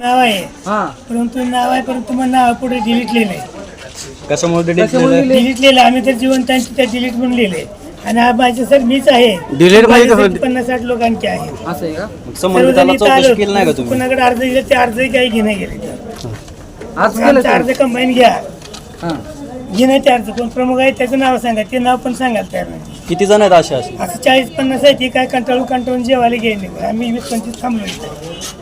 नाव आहे. हा. परंतु नाव आहे परंतु मग नाव पुढे डिलीटलेलं आहे कशामुळे delete कशामुळे केलं? आम्ही तर जिवंतांची त्या डिलीट म्हणून लिहिले. आणि हा माझे सर मीच आहे. Delete म्हणजे कसं? माझ्यासाठी पन्नास साठ लोकांची आहे. असं आहे का? मग संबंधिताला चौकशी केली नाही का तुम्ही? कुणाकडे अर्ज दिले ते अर्जही काही घेणे गेले आज केलं आमचा अर्ज कंबाईन घ्या. हा. घेणे ते अर्ज. कोण प्रमुख आहे त्याचं नाव सांगा. ते नाव पण सांगायला तयार नाही. किती जण आहेत असे असे? असं चाळीस पन्नास आहे ती काय कंटाळू कंटाळून जेवायला घ्यायला नाही. आम्ही वीस पंचवीस थांबलो इथं.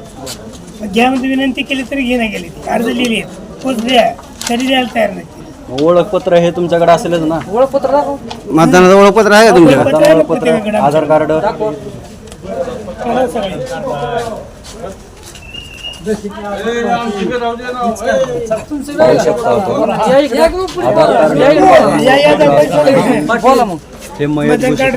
म्हणजे विनंती केली तरी घेणं गेली ती अर्ज लिहिली पोच द्या तरी द्यायला तयार नाही ओळखपत्र हे तुमच्याकडे असेलच ना ओळखपत्र दाखव मतदानाचं ओळखपत्र आहे का तुमच्याकडे मतदान ओळखपत्र आधार कार्ड दाखव करा सगळे. पाहू शकता आपण. या इकडे. या इकडे. या इकडे. या या दाखवायचं. बोला मग हे मयत मतदान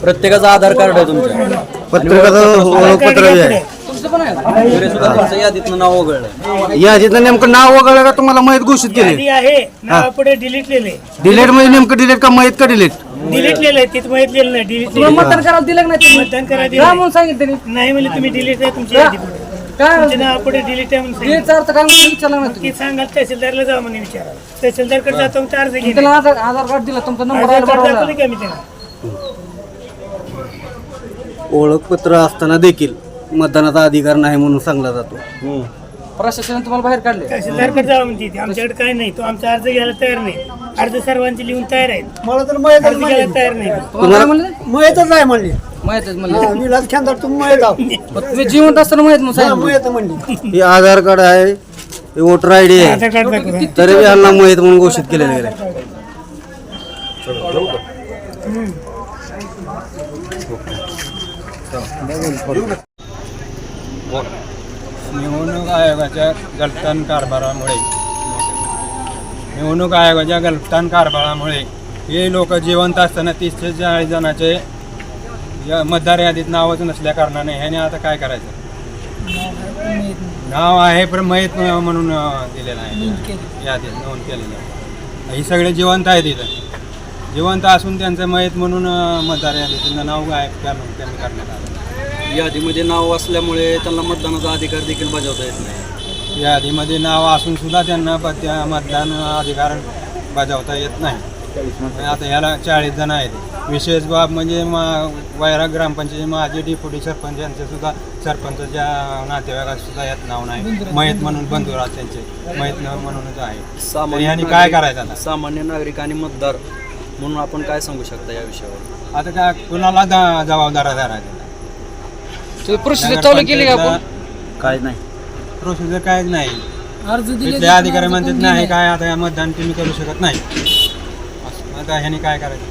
प्रत्येकाचं आधार कार्ड आहे तुमच्या. पत्रकाचं ओळखपत्र बी आहे. तुमचं पण आहे. का? तरी सुद्धा तुमचं यादीतनं नाव वगळलं. यादीचं नेमकं नाव वगळलं का तुम्हाला माहीत घोषित केले यादी आहे नाव पुढे डिलीटलेले डिलेट म्हणजे नेमकं डिलेट का माहीत का डिलेट डिलीटलेलं आहे तिथं माहितलेलं नाही डिलीट तुला मतदान करायला दिलं का नाही मतदान करा का दिलं म्हणून सांगितलं त्यांनी? नाही म्हणजे तुम्ही डिलीट आहे तुमची यादी पुढे काय तुमचे नाव पुढे डिलीट आहे म्हणून ते सांगितलं. चार तर काय म्हणून विचारलं नाही तुम्ही? ती सांगाल तहसीलदारला जाऊ म्हणे विचारा तहसीलदारकडे जातो त्याला आधार आधार कार्ड दिला तुमचा नंबर कार्ड बरोबर दाखवलं की आम्ही त्यांना ओळखपत्र असताना देखील मतदानाचा अधिकार नाही म्हणून सांगला जातो. प्रशासनाने तुम्हाला बाहेर काढले? तहसीलदारकडे जावं म्हणते ती. आमच्याकडे काय नाही. तो आमचा अर्ज घ्यायला तयार नाही. अर्ज सर्वांचे लिहून तयार आहेत. मला तर अर्ज घ्यायला तयार नाही. तुम्हाला काय म्हणले? माहितच आहे म्हणली. माहितच म्हणले. विलास खेंदार तुम्ही माहीत आहो. तुम्ही जिवंत असताना माहीत मग हा, साहेब माहीत म्हणली. हे आधार कार्ड आहे हे वोटर आय डी आहे. आधार कार्ड दाखवा. तरी बी ह्यांना माहीत म्हणून घोषित केलेलं आहे. निवडणूक आयोगाच्या गलतान कारभारामुळे. निवडणूक आयोगाच्या गलतान कारभारामुळे हे लोक जिवंत असताना तीस ते चाळीस जणांचे या मतदार यादीत नावच नसल्या कारणाने ह्याने आता काय करायचं? नाव आहे पण माहीत न- म्हणून दिलेलं आहे. यादीत नोंद केलेलं आहे. ही सगळे जिवंत आहेत इथं. जिवंत असून त्यांचं माहीत म्हणून मतदार यादीतून नाव गायब करणं त्यांनी करण्यात आलं. यादीमध्ये नाव असल्यामुळे त्यांना मतदानाचा अधिकार देखील बजावता येत नाही. यादीमध्ये नाव असून सुद्धा त्यांना त्या मतदान अधिकार बजावता येत नाही. आता ह्याला चाळीस जण आहेत. विशेष बाब म्हणजे मा वैरा ग्रामपंचायत माझे डिप्युटी सरपंच यांचे सुद्धा सरपंचाच्या नातेवाईकात सुद्धा यात नाव नाही. मयत म्हणून बंधुराज त्यांचे. मयत म्हणूनच आहे. ह्यांनी काय करायचं सामान्य नागरिक आणि मतदार म्हणून आपण काय सांगू शकता या विषयावर? आता काय कुणाला दा- जबाबदार धरायचा प्रोसिजर चालू केली का आपण? काय नाही. प्रोसिजर कायच नाही. अर्ज तिथले अधिकारी म्हणतात नाही काय आता या मतदान तुम्ही करू शकत नाही. असं. आता ह्यांनी काय करायचं?